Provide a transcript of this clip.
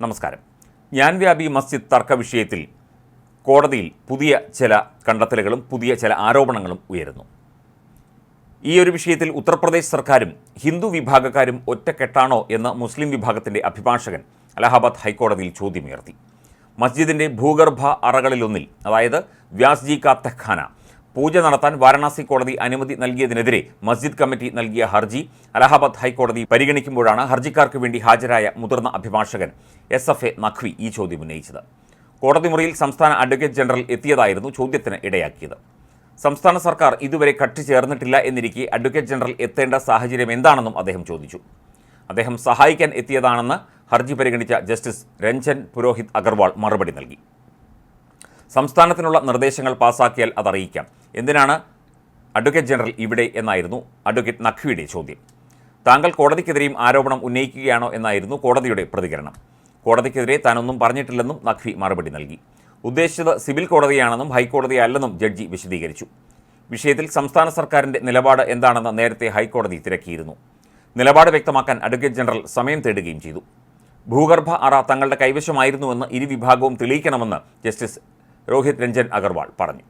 നമസ്കാരം. ഞാൻ വ്യാപി മസ്ജിദ് തർക്ക വിഷയത്തിൽ കോടതിയിൽ പുതിയ ചില കണ്ടെത്തലുകളും പുതിയ ചില ആരോപണങ്ങളും ഉയരുന്നു. ഈ ഒരു വിഷയത്തിൽ ഉത്തർപ്രദേശ് സർക്കാരും ഹിന്ദു വിഭാഗക്കാരും ഒറ്റക്കെട്ടാണോ എന്ന് മുസ്ലിം വിഭാഗത്തിന്റെ അഭിഭാഷകൻ അലഹാബാദ് ഹൈക്കോടതിയിൽ ചോദ്യമുയർത്തി. മസ്ജിദിന്റെ ഭൂഗർഭ അറകളിലൊന്നിൽ അതായത് വ്യാസ്ജി കാ പൂജ നടത്താൻ വാരണാസി കോടതി അനുമതി നൽകിയതിനെതിരെ മസ്ജിദ് കമ്മിറ്റി നൽകിയ ഹർജി അലഹാബാദ് ഹൈക്കോടതി പരിഗണിക്കുമ്പോഴാണ് ഹർജിക്കാർക്ക് വേണ്ടി ഹാജരായ മുതിർന്ന അഭിഭാഷകൻ എസ് എഫ് എ നഖ്വി ഈ ചോദ്യം ഉന്നയിച്ചത്. കോടതി മുറിയിൽ സംസ്ഥാന അഡ്വക്കേറ്റ് ജനറൽ എത്തിയതായിരുന്നു ചോദ്യത്തിന് ഇടയാക്കിയത്. സംസ്ഥാന സർക്കാർ ഇതുവരെ കക്ഷി ചേർന്നിട്ടില്ല എന്നിരിക്കെ അഡ്വക്കേറ്റ് ജനറൽ എത്തേണ്ട സാഹചര്യം എന്താണെന്നും അദ്ദേഹം ചോദിച്ചു. അദ്ദേഹം സഹായിക്കാൻ എത്തിയതാണെന്ന് ഹർജി പരിഗണിച്ച ജസ്റ്റിസ് രഞ്ജൻ പുരോഹിത് അഗർവാൾ മറുപടി നൽകി. സംസ്ഥാനത്തിനുള്ള നിർദ്ദേശങ്ങൾ പാസാക്കിയാൽ അതറിയിക്കാം. എന്തിനാണ് അഡ്വക്കേറ്റ് ജനറൽ ഇവിടെ എന്നായിരുന്നു അഡ്വക്കേറ്റ് നഖ്വിയുടെ ചോദ്യം. താങ്കൾ കോടതിക്കെതിരെയും ആരോപണം ഉന്നയിക്കുകയാണോ എന്നായിരുന്നു കോടതിയുടെ പ്രതികരണം. കോടതിക്കെതിരെ താനൊന്നും പറഞ്ഞിട്ടില്ലെന്നും നഖ്വി മറുപടി നൽകി. ഉദ്ദേശിച്ചത് സിവിൽ കോടതിയാണെന്നും ഹൈക്കോടതി അല്ലെന്നും ജഡ്ജി വിശദീകരിച്ചു. വിഷയത്തിൽ സംസ്ഥാന സർക്കാരിന്റെ നിലപാട് എന്താണെന്ന് നേരത്തെ ഹൈക്കോടതി തിരക്കിയിരുന്നു. നിലപാട് വ്യക്തമാക്കാൻ അഡ്വക്കേറ്റ് ജനറൽ സമയം തേടുകയും ചെയ്തു. ഭൂഗർഭ അറ തങ്ങളുടെ കൈവശമായിരുന്നുവെന്ന് ഇരുവിഭാഗവും തെളിയിക്കണമെന്ന് ജസ്റ്റിസ് രോഹിത് രഞ്ജൻ അഗർവാൾ പറഞ്ഞു.